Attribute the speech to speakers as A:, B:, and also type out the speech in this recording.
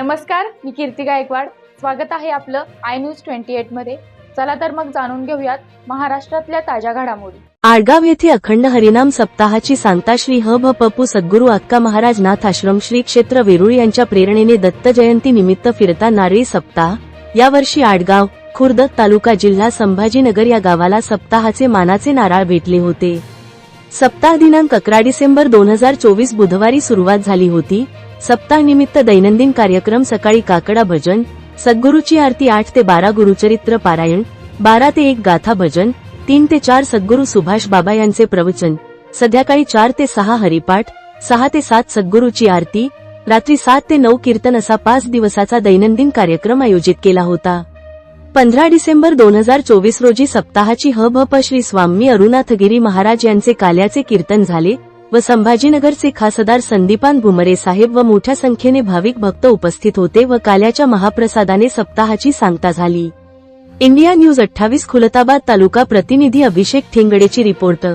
A: नमस्कार मी कीर्ती गायकवाड. स्वागत आहे आपलं आय न्यूज ट्वेंटी एटमध्ये. चला तर मग जाणून घेऊयात महाराष्ट्रातल्या ताज्या घडामोडी.
B: आडगाव येथे अखंड हरिनाम सप्ताहाची सांगता श्री ह भ पपू सद्गुरू अक्का महाराज नाथ आश्रम श्री क्षेत्र वेरूळ यांच्या प्रेरणेने दत्त जयंती निमित्त फिरता नारळी सप्ताह. यावर्षी आडगाव खुर्द तालुका जिल्हा संभाजीनगर या गावाला सप्ताहाचे मानाचे नारळ भेटले होते. सप्ताह दिनांक अकरा डिसेंबर दोन हजार चोवीस बुधवारी सुरुवात झाली होती. सप्ताहनिमित्त दैनंदिन कार्यक्रम सकाळी काकडा भजन सद्गुरूची आरती आठ ते बारा गुरुचरित्र पारायण बारा ते एक गाथा भजन तीन ते चार सद्गुरू सुभाष बाबा यांचे प्रवचन संध्याकाळी चार ते सहा हरिपाठ सहा ते सात सद्गुरूची आरती रात्री सात ते नऊ कीर्तन असा पाच दिवसाचा दैनंदिन कार्यक्रम आयोजित केला होता. पंधरा डिसेंबर दोन हजार चोवीस रोजी सप्ताहाची हब भ प श्री स्वामी अरुणाथगिरी महाराज यांचे काल्याचे कीर्तन झाले व संभाजीनगरचे खासदार संदीपान भुमरे साहेब व मोठ्या संख्येने भाविक भक्त उपस्थित होते व काल्याच्या महाप्रसादाने सप्ताहाची सांगता झाली. इंडिया न्यूज अठ्ठावीस खुलताबाद तालुका प्रतिनिधी अभिषेक ठेंगडेची रिपोर्ट.